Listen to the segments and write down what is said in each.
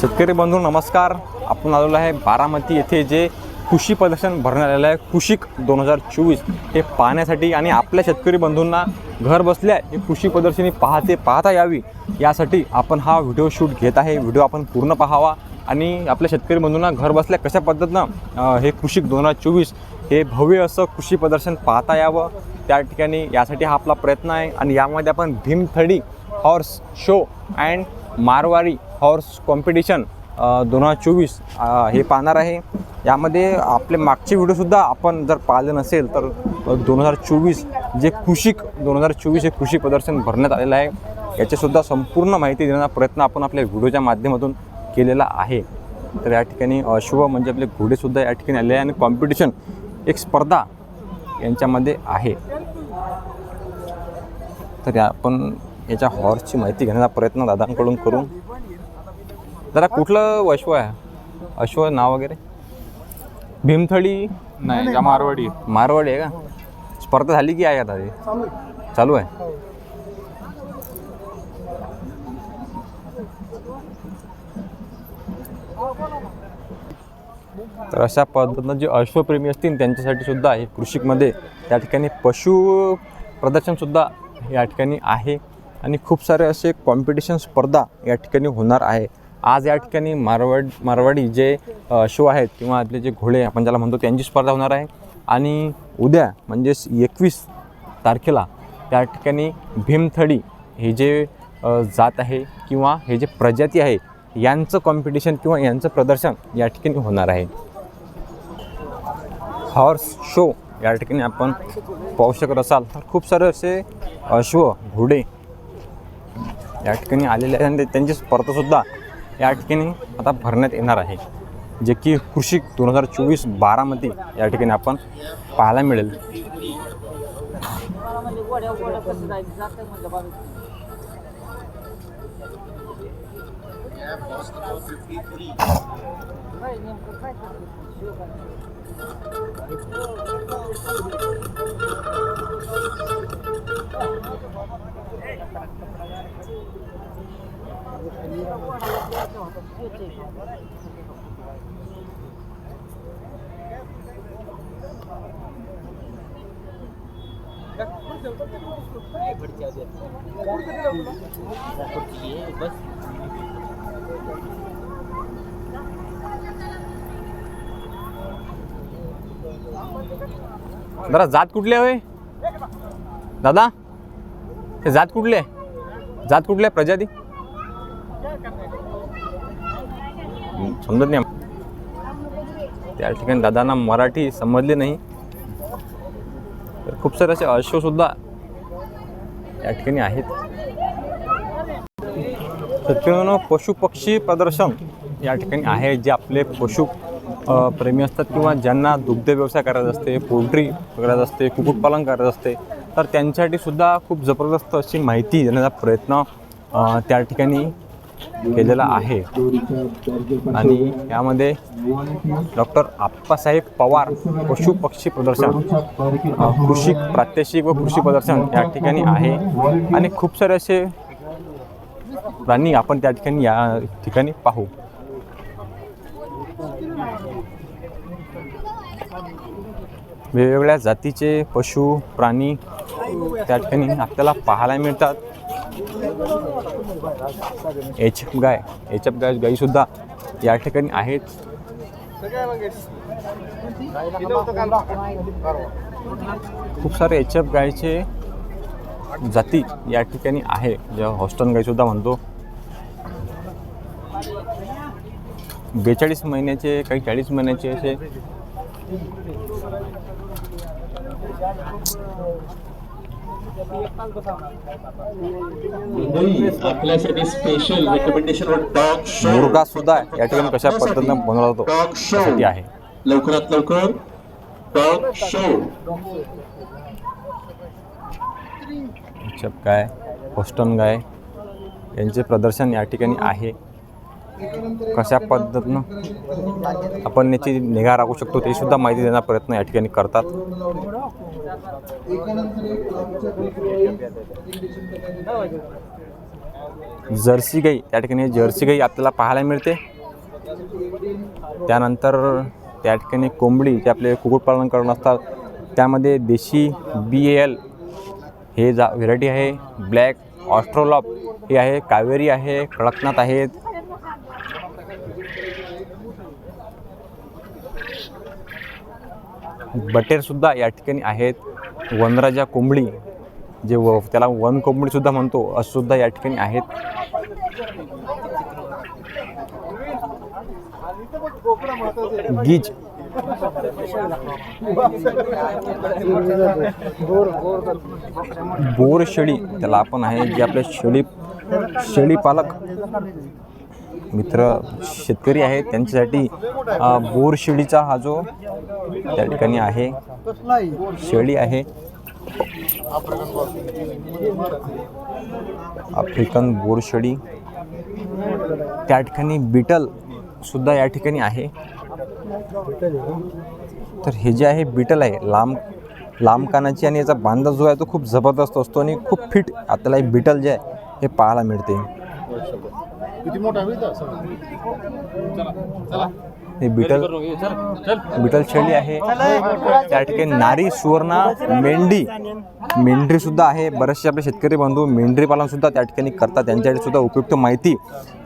शेतकरी बंधू नमस्कार. आपण आलेलो आहे बारामती येथे जे कृषी प्रदर्शन भरण्यात आलेलं आहे. कृषिक दोन हजार चोवीस. हे पाहण्यासाठी आणि आपल्या शेतकरी बंधूंना घर बसल्या हे कृषी प्रदर्शनी पाहते पाहता यावी. यासाठी आपण हा व्हिडिओ शूट घेत आहे. व्हिडिओ आपण पूर्ण पाहावा आणि आपल्या शेतकरी बंधूंना घर बसल्या कशा पद्धतीनं हे कृषिक दोन हजार चोवीस हे भव्य असं कृषी प्रदर्शन पाहता यावं. त्या ठिकाणी यासाठी हा आपला प्रयत्न आहे. आणि यामध्ये आपण Bhimthadi horse show and Marwari horse competition दोन हजार चोवीस हे पाहणार आहे. यामध्ये आपले मागचे व्हिडिओसुद्धा आपण जर पाहिले नसेल तर दोन हजार चोवीस जे कृषिक दोन हजार चोवीस हे कृषी प्रदर्शन भरण्यात आलेलं आहे. याचीसुद्धा संपूर्ण माहिती देण्याचा प्रयत्न आपण आपल्या व्हिडिओच्या माध्यमातून केलेला आहे. तर या ठिकाणी अश्व म्हणजे आपले घोडेसुद्धा या ठिकाणी आले आहे आणि कॉम्पिटिशन एक स्पर्धा यांच्यामध्ये आहे. तर आपण याच्या हॉर्सची माहिती घेण्याचा प्रयत्न दादांकडून करून जरा कुठलं अश्व आहे? अश्व नाव वगैरे? भीमथडी? नाही का मारवाडी. मारवाडी आहे का? स्पर्धा झाली की आहे आता ते? चालू आहे. तर अशा पद्धतीनं जे अश्वप्रेमी असतील त्यांच्यासाठी सुद्धा हे कृषिकमध्ये त्या ठिकाणी पशु प्रदर्शनसुद्धा या ठिकाणी आहे. आणि खूप सारे असे कॉम्पिटिशन स्पर्धा या ठिकाणी होणार आहे. आज या ठिकाणी मारवाड मारवाडी जे शो आहेत किंवा आपले जे घोडे आपण ज्याला म्हणतो त्यांची स्पर्धा होणार आहे. आणि उद्या म्हणजेच एकवीस तारखेला त्या ठिकाणी भीमथडी हे जे जात आहे किंवा हे जे प्रजाती आहे यांचं कॉम्पिटिशन किंवा यांचं प्रदर्शन या ठिकाणी होणार आहे. हॉर्स शो या ठिकाणी आपण पाहू शकत असाल. तर खूप सारे असे अश्व घोडे या ठिकाणी आलेले आहेत आणि त्यांची स्पर्धासुद्धा या ठिकाणी आता भरण्यात येणार आहे. जे की कृषी दोन हजार चोवीस बारामध्ये या ठिकाणी आपण पाहायला मिळेल. काय? जरा जात कुठली आहे होय? दादा हे जात कुठली आहे जात कुठली आहे प्रजाती समजत नाही. त्या ठिकाणी दादांना मराठी समजली नाही. तर खूप सारे असे अश्वसुद्धा या ठिकाणी आहेत. शेतकऱ्यांनो पशु पक्षी प्रदर्शन या ठिकाणी आहे जे आपले पशु प्रेमी असतात किंवा ज्यांना दुग्ध व्यवसाय करायचा असते पोल्ट्री करायचं असते कुक्कुटपालन करायचं असते तर त्यांच्यासाठी सुद्धा खूप जबरदस्त अशी माहिती देण्याचा प्रयत्न त्या ठिकाणी केलेला आहे. आणि यामध्ये डॉक्टर आप्पासाहेब पवार पशु पक्षी प्रदर्शन कृषी प्रात्यक्षिक व कृषी प्रदर्शन या ठिकाणी आहे. आणि खूप सारे असे प्राणी आपण त्या ठिकाणी या ठिकाणी पाहू. वेगवेगळ्या जातीचे पशु प्राणी त्या ठिकाणी आपल्याला पाहायला मिळतात. एच एफ गाय एच एफ गाय गाईसुद्धा या ठिकाणी आहेत. खूप सारे एच एफ गायचे जाती या ठिकाणी आहे. ज्या हॉस्टन गाईसुद्धा म्हणतो. बेचाळीस महिन्याचे काही चाळीस महिन्याचे असे. आपल्यासाठी स्पेशल रेकमेंडेशन डॉग शो मुर्गा सुद्धा या ठिकाणी कशा पद्धतीनं बनवला जातो डॉग शो आहे. लवकरात लवकर डॉग शो गाय होस्टन गाय यांचे प्रदर्शन या ठिकाणी आहे. कशा पद्धतीनं आपण याची निगा राखू शकतो ते सुद्धा माहिती देण्याचा प्रयत्न या ठिकाणी करतात. जर्सी गाई त्या ठिकाणी जर्सी गाई आपल्याला पाहायला मिळते. त्यानंतर त्या ठिकाणी कोंबडी जे आपले कुक्कुटपालन करून असतात त्यामध्ये देशी बी एल हे जा व्हेरायटी आहे. ब्लॅक ऑस्ट्रोलॉप हे आहे कावेरी आहे कडकनाथ आहेत बटेरसुद्धा या ठिकाणी आहेत. वनराजा कोंबडी जे व त्याला वन कोंबडीसुद्धा म्हणतो असंसुद्धा या ठिकाणी आहेत. गीज. बोर शेळी त्याला आपण आहे जे आपले शेळी शेळी पालक. मित्र शेतकरी आहेत. त्यांच्यासाठी अ, बोर शेळीचा हा जो त्या ठिकाणी आहे शेळी आहे. आफ्रिकन बोर शेळी त्या ठिकाणी बिटल सुद्धा या ठिकाणी आहे. तर हे जे आहे बिटल आहे. लांब लांब कानाची आणि याचा बांधा जो आहे तो खूप जबरदस्त असतो आणि खूप फिट आपल्याला हे बिटल जे आहे हे पाहायला मिळते. किती मोठा होईल हे बिटल बिटल शेळी आहे. त्या ठिकाणी नारी सुवर्णा मेंढी. मेंढरी सुद्धा आहे. बरेचसे आपले शेतकरी बंधू मेंढरी पालन सुद्धा त्या ठिकाणी करतात. त्यांच्यासाठी सुद्धा उपयुक्त माहिती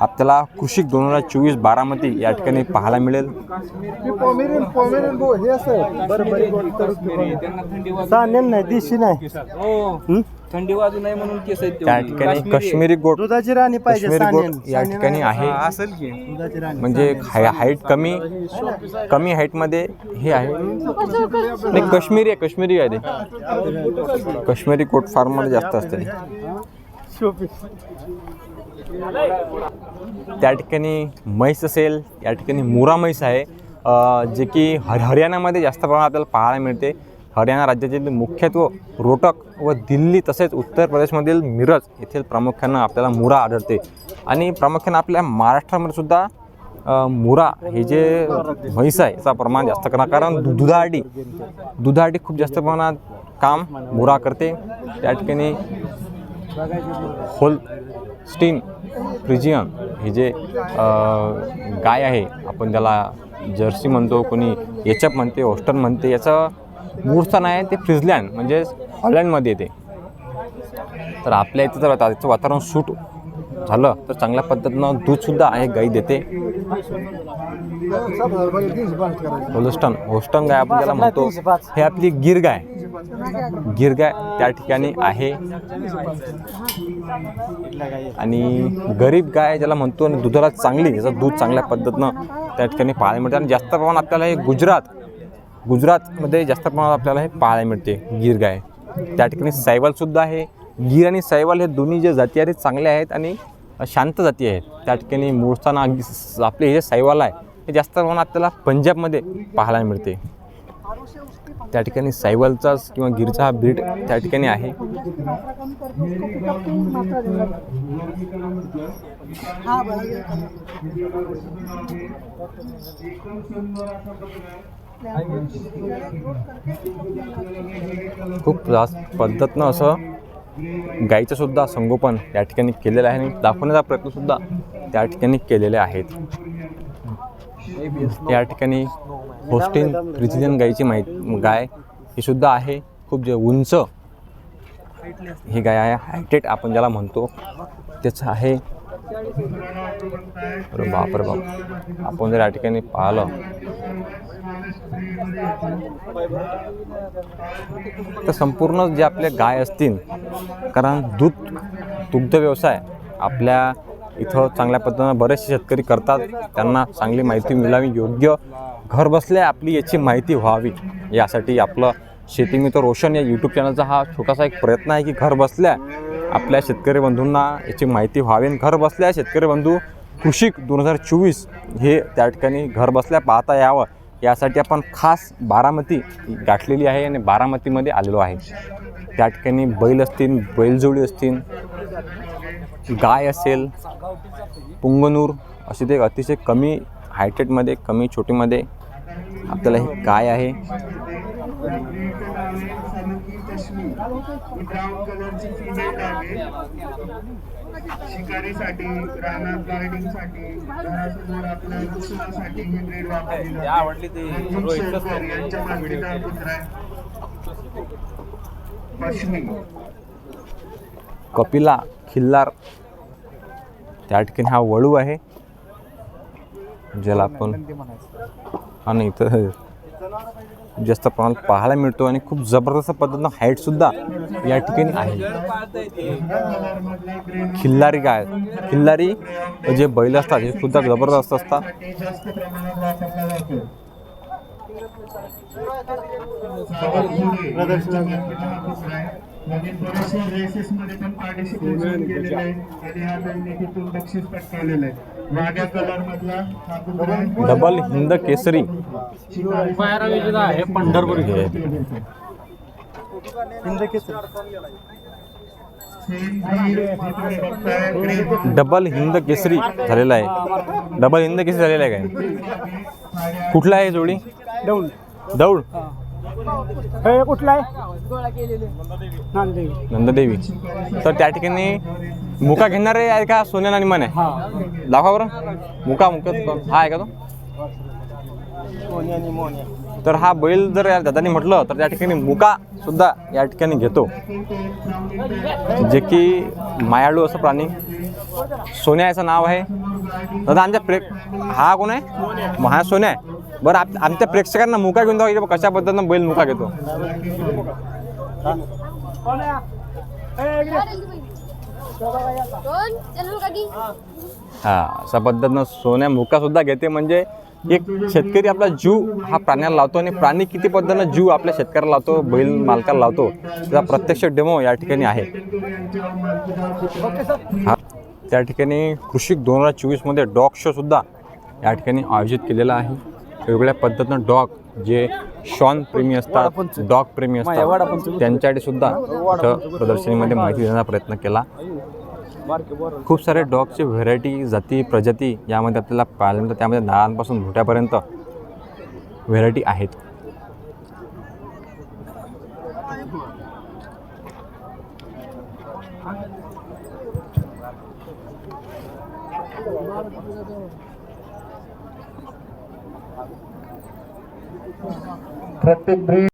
आपल्याला कृषी दोन हजार चोवीस बारामती या ठिकाणी पाहायला मिळेल. नाही दिशी नाही. हो? थंडी वाजू नये म्हणून केस आहेत त्या ठिकाणी काश्मीरी गोट दुधाची राणी पाहिजे काश्मीरी या ठिकाणी आहे. असेल की. दुधाची राणी. म्हणजे हाय हाईट कमी कमी हाईटमध्ये हे आहे. नाही काश्मीरी आहे काश्मीरी आहे ते. काश्मीरी कोट फार्ममध्ये जास्त असते. त्या ठिकाणी म्हैस असेल या ठिकाणी मुरा म्हैस आहे. अ, जे की हर हरियाणामध्ये जास्त प्रमाणात आपल्याला पाहायला मिळते. हरियाणा राज्यातील मुख्यत्व रोटक व दिल्ली तसेच उत्तर प्रदेशमधील मिरज येथील प्रामुख्यानं आपल्याला मुरा आढळते. आणि प्रामुख्यानं आपल्या महाराष्ट्रामध्ये सुद्धा मुरा हे जे म्हैस आहे याचा प्रमाण जास्त करणार कारण दुधाडी दुधाडी खूप जास्त प्रमाणात काम मुरा करते. त्या ठिकाणी होल स्टीन फ्रिजियन हे जे गाय आहे आपण त्याला जर्सी म्हणतो कोणी एचअप म्हणते ओस्टन म्हणते याचं मूळ स्थान आहे ते फ्रिझलँड म्हणजे हॉलँडमध्ये येते तर आपल्या इथं जर त्याचं वातावरण सूट झालं तर चांगल्या पद्धतीनं दूधसुद्धा आहे गाई देते. होलस्टन होस्टन गाय आपण त्याला म्हणतो हे आपली गिर गाय गिर गाय त्या ठिकाणी आहे. आणि गरीब गाय ज्याला म्हणतो आणि दुधाला चांगली याचं दूध चांगल्या पद्धतीनं त्या ठिकाणी पाहायला मिळते. आणि जास्त प्रमाणात आपल्याला हे गुजरात गुजरातमध्ये जास्त प्रमाणात आपल्याला हे पाहायला मिळते गीर गाय त्या ठिकाणी सायवालसुद्धा आहे. गीर आणि सायवाल हे दोन्ही जे जाती आहेत ते चांगले आहेत आणि शांत जाती आहेत. त्या ठिकाणी मूळस्थाना अगदी स- आपले हे सायवाल आहे हे जास्त प्रमाणात आपल्याला पंजाबमध्ये पाहायला मिळते. त्या ठिकाणी सायवालचाच किंवा गिरचा हा ब्रीड त्या ठिकाणी आहे. खूप जास्त पद्धतनं असं. गाईचं सुद्धा संगोपन या ठिकाणी केलेलं आहे आणि दाखवण्याचा प्रयत्नसुद्धा त्या ठिकाणी केलेले आहेत. या ठिकाणी होस्टिन प्रिसिजन गाईची माहिती गाय ही सुद्धा आहे. खूप जे उंच ही गाय आहे हायटेड आपण ज्याला म्हणतो त्याचं आहे. अरे बाप रे बाप. आपण जर या ठिकाणी पाहिलं. तर संपूर्ण जे आपले गाय असतील कारण दूध दुग्ध व्यवसाय आपल्या इथं चांगल्या पद्धतीनं बरेचसे शेतकरी करतात. त्यांना चांगली माहिती मिळावी योग्य घर बसल्या आपली याची माहिती व्हावी. यासाठी आपलं शेती मित्र रोशन या यूट्यूब चॅनलचा हा छोटासा एक प्रयत्न आहे की घर बसल्या आपल्या शेतकरी बंधूंना याची माहिती व्हावी आणि घर बसल्या शेतकरी बंधू कृषिक दोन हजार चोवीस हे त्या ठिकाणी घर बसल्या पाहता यावं. यासाठी आपण खास बारामती गाठलेली आहे आणि बारामतीमध्ये आलेलो आहे. त्या ठिकाणी बैल असतील बैलजोडी असतील गाय असेल पुंगनूर असे ते अतिशय कमी हायटेटमध्ये कमी छोटीमध्ये आपल्याला ही गाय आहे? शिकारीसाठी रानात गार्डिंगसाठी घरासमोर आपल्या वृक्षासाठी ही ब्रीड वापरली जाते आवडली ती अजित शेरकर यांच्या मालकीचा पुत्र आहे. पश्चिमी. कपिला खिल्लार. त्या ठिकाणी हा वळू आहे. ज्याला आपण आणि इथं जास्त प्रमाणात पाहायला मिळतो आणि खूप जबरदस्त पद्धतीनं हाईट सुद्धा या ठिकाणी आहे. खिल्लारी काय? खिल्लारी जे बैल असतात हे सुद्धा जबरदस्त असतात. प्रदर्शन जास्त प्रमाणात वापरला जातो सावध घोडे यांच्या मालकीचा हा पुत्र आहे. नवीन बरेचसे रेसेस मध्ये पण पार्टिसिपेशन केलेलं आहे. आणि हा त्यांनी तिथून बक्षीस पटकावलेलं आहे वाघ्या कलर मधला हा पुत्र आहे डबल हिंद केसरी. हे पंढरपूर डबल हिंद केसरी झालेला आहे. डबल हिंद केसरी झालेला आहे काय? कुठला आहे जोडी? दौंड दौड हे कुठला आहे? नंददेवी. तर त्या ठिकाणी मुका घेणारे आहे का सोन्या आणि मन आहे? दाखवा बरं. मुका मुका. हा आहे का तो? मोन्या आणि मोन्या तर हा बैल जर या दादानी म्हटलं तर त्या ठिकाणी मुका सुद्धा या ठिकाणी घेतो. जे की मायाळू असं प्राणी. सोन्या याचं नाव आहे. दादा आमच्या प्रेक हा कोण आहे? मग हा सोन्या आहे. बरं आप आमच्या प्रेक्षकांना मुका घेऊन जाऊ की कशा पद्धतीनं बैल मुका घेतो? हा अशा पद्धतीनं सोन्या मुका सुद्धा घेते. म्हणजे एक शेतकरी आपला जीव हा प्राण्याला लावतो आणि प्राणी किती पद्धतीनं जीव आपल्या शेतकऱ्याला लावतो बैल मालकाला लावतो त्याचा प्रत्यक्ष डेमो या ठिकाणी आहे. हा त्या ठिकाणी कृषी दोन हजार चोवीसमध्ये डॉग शो सुद्धा या ठिकाणी आयोजित केलेला आहे. वेगवेगळ्या पद्धतीनं डॉग जे शॉन प्रेमी असतात डॉग प्रेमी असतात त्यांच्यासाठी सुद्धा इथं प्रदर्शनीमध्ये माहिती देण्याचा प्रयत्न केला. खूप सारे डॉगचे व्हेरायटी जाती प्रजाती यामध्ये आपल्याला पाहायला मिळतात त्यामध्ये लहानपासून मोठ्यापर्यंत व्हेरायटी आहेत. प्रत्येक ब्रीड